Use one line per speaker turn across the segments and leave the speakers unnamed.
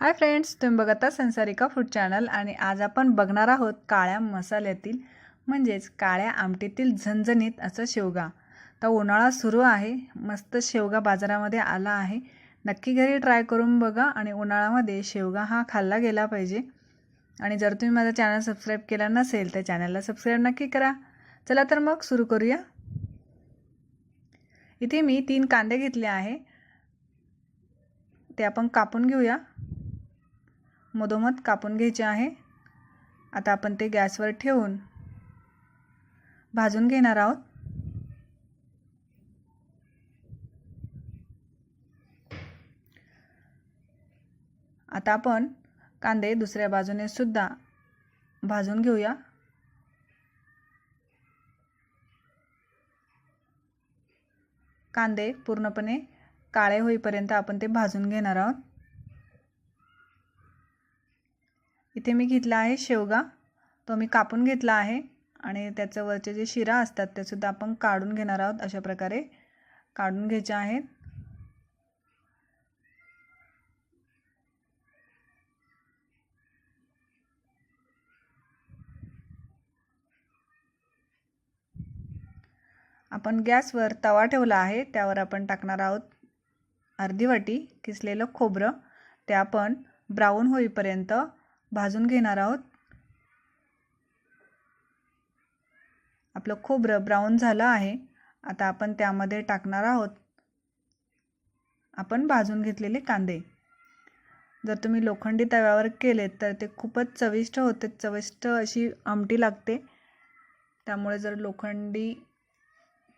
Hi friends तुम्ही बघत आहात संसारिका फूड चॅनल आणि आज आपण बघणार आहोत काळ्या मसाल्यातील म्हणजेच काळ्या आमटीतील झणझणीत असं शेवगा. तर उन्हाळा सुरू आहे मस्त शेवगा बाजारामध्ये आला आहे. नक्की घरी ट्राय करून बघा आणि उन्हाळ्यामध्ये शेवगा हा खाल्ला गेला पाहिजे. आणि जर तुम्ही माझा चॅनल सबस्क्राईब केला नसेल तर चॅनलला सबस्क्राईब नक्की करा. चला तर मग सुरू करूया. इथे मी तीन कांदे घेतले आहे. ते आपण कापून घेऊया. मधोमध कापून घ्यायचे आहे. आता आपण ते गॅसवर ठेवून भाजून घेणार आहोत. आता आपण कांदे दुसऱ्या बाजूने सुद्धा भाजून घेऊया. कांदे पूर्णपणे काळे होईपर्यंत आपण ते भाजून घेणार आहोत. इथे मी घेतला आहे शेवगा. तो मी कापून घेतला आहे आणि त्याचं वरचे जे शिरा असतात ते सुद्धा आपण काढून घेणार आहोत अशा प्रकारे. काढून घ्यायचे आहेत. आपण गॅसवर तवा ठेवला आहे. त्यावर आपण टाकणार आहोत अर्धी वाटी किसलेलं खोबरं. ते आपण ब्राऊन होईपर्यंत भाजून घेणार आहोत. आपलं खोबरं ब्राऊन झालं आहे. आता आपण त्यामध्ये टाकणार आहोत. आपण भाजून घेतलेले कांदे. जर तुम्ही लोखंडी तव्यावर केलेत तर ते खूपच चविष्ट होते. चविष्ट अशी आमटी लागते. त्यामुळे जर लोखंडी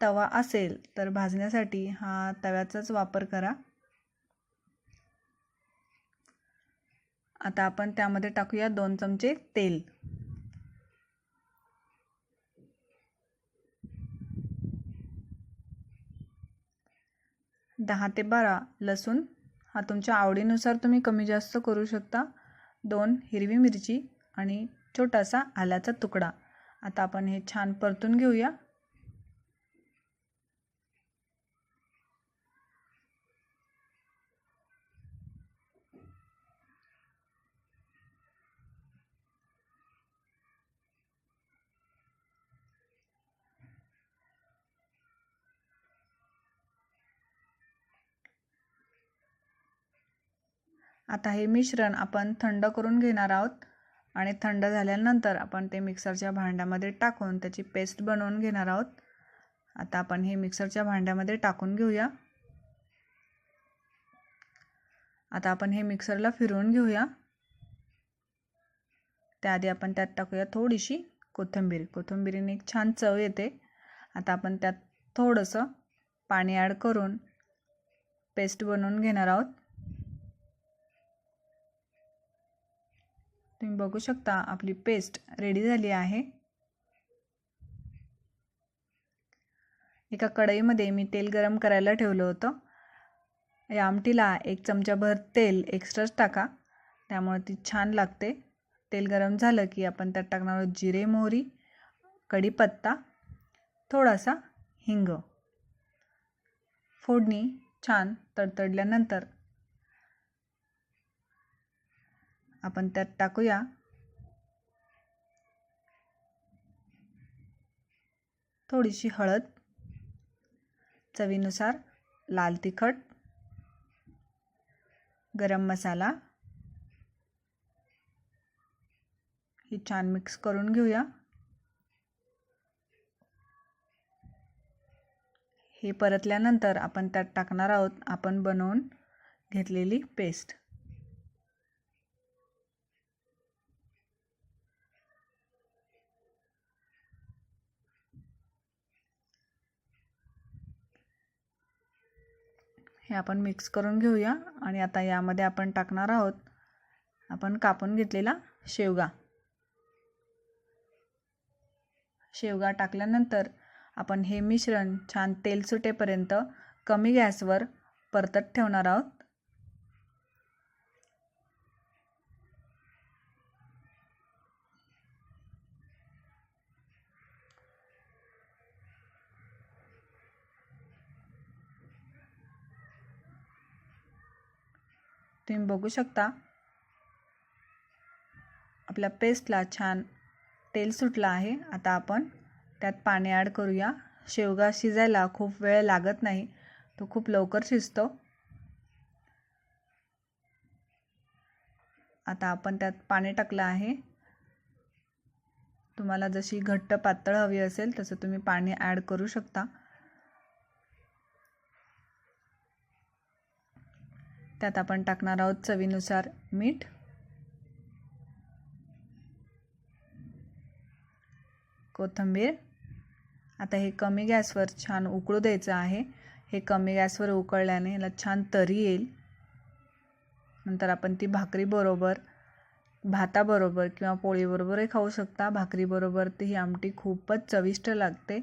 तवा असेल तर भाजण्यासाठी हा तव्याचाच वापर करा. आता आपण त्यामध्ये टाकूया दोन चमचे तेल. दहा ते बारा लसूण हा तुमच्या आवडीनुसार तुम्ही कमी जास्त करू शकता. दोन हिरवी मिरची आणि छोटासा आल्याचा तुकडा. आता आपण हे छान परतून घेऊया. आता हे मिश्रण आपण थंड करून घेणार आहोत. आणि थंड झाल्यानंतर आपण ते मिक्सरच्या भांड्यामध्ये टाकून त्याची पेस्ट बनवून घेणार आहोत. आता आपण हे मिक्सरच्या भांड्यामध्ये टाकून घेऊया. आता आपण हे मिक्सरला फिरवून घेऊया. त्याआधी आपण त्यात टाकूया थोडीशी कोथिंबीर. कोथिंबीरीने एक छान चव येते. आता आपण त्यात थोडंसं पाणी ॲड करून पेस्ट बनवून घेणार आहोत. तुम्ही बघू शकता आपली पेस्ट रेडी झाली आहे. एका कढईमध्ये मी तेल गरम करायला ठेवलं होतं. या आमटीला एक चमचाभर तेल एक्स्ट्राच टाका त्यामुळे ती छान लागते. तेल गरम झालं की आपण त्यात टाकणार आहोत जिरे मोहरी कढीपत्ता थोडासा हिंग. फोडणी छान तडतडल्यानंतर आपण त्यात टाकूया. थोडीशी हळद चवीनुसार लाल तिखट गरम मसाला. ही छान मिक्स करून घेऊया. हे परतल्यानंतर आपण त्यात टाकणार आहोत आपण बनवून घेतलेली पेस्ट. हे आपण मिक्स करून घेऊया. आणि आता यामध्ये आपण टाकणार आहोत आपण कापून घेतलेला शेवगा. शेवगा टाकल्यानंतर आपण हे मिश्रण छान तेल सुटेपर्यंत कमी गॅसवर परतत ठेवणार आहोत. तुम्ही बघू शकता. आपल्या पेस्टला छान तेल सुटलं आहे. आता आपण त्यात पाणी ॲड करूया. शेवगा शिजायला खूप वेळ लागत नाही. तो खूप लवकर शिजतो. आता आपण त्यात पाणी टाकलं आहे. तुम्हाला जशी घट्ट पातळ हवी असेल तसं तुम्ही पाणी ॲड करू शकता. त्यात आपण टाकणार आहोत चवीनुसार मीठ. कोथिंबीर. आता हे कमी गॅसवर छान उकळू द्यायचं आहे. हे कमी गॅसवर उकळल्याने याला छान तरी येईल. नंतर आपण ती भाकरीबरोबर भाताबरोबर किंवा पोळीबरोबरही खाऊ शकता. भाकरीबरोबर ती ही आमटी खूपच चविष्ट लागते.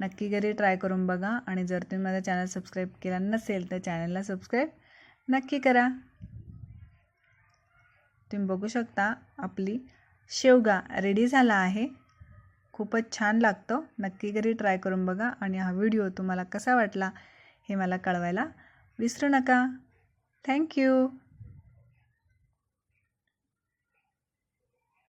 नक्की घरी ट्राय करून बघा आणि जर तुम्ही माझा चॅनल सबस्क्राईब केला नसेल तर चॅनलला सबस्क्राईब नक्की करा. तुम्ही बघू शकता आपली शेवगा रेडी झाला आहे. खूपच छान लागतो. नक्की घरी ट्राय करून बघा आणि हा व्हिडिओ तुम्हाला कसा वाटला हे मला कळवायला विसरू नका. थँक्यू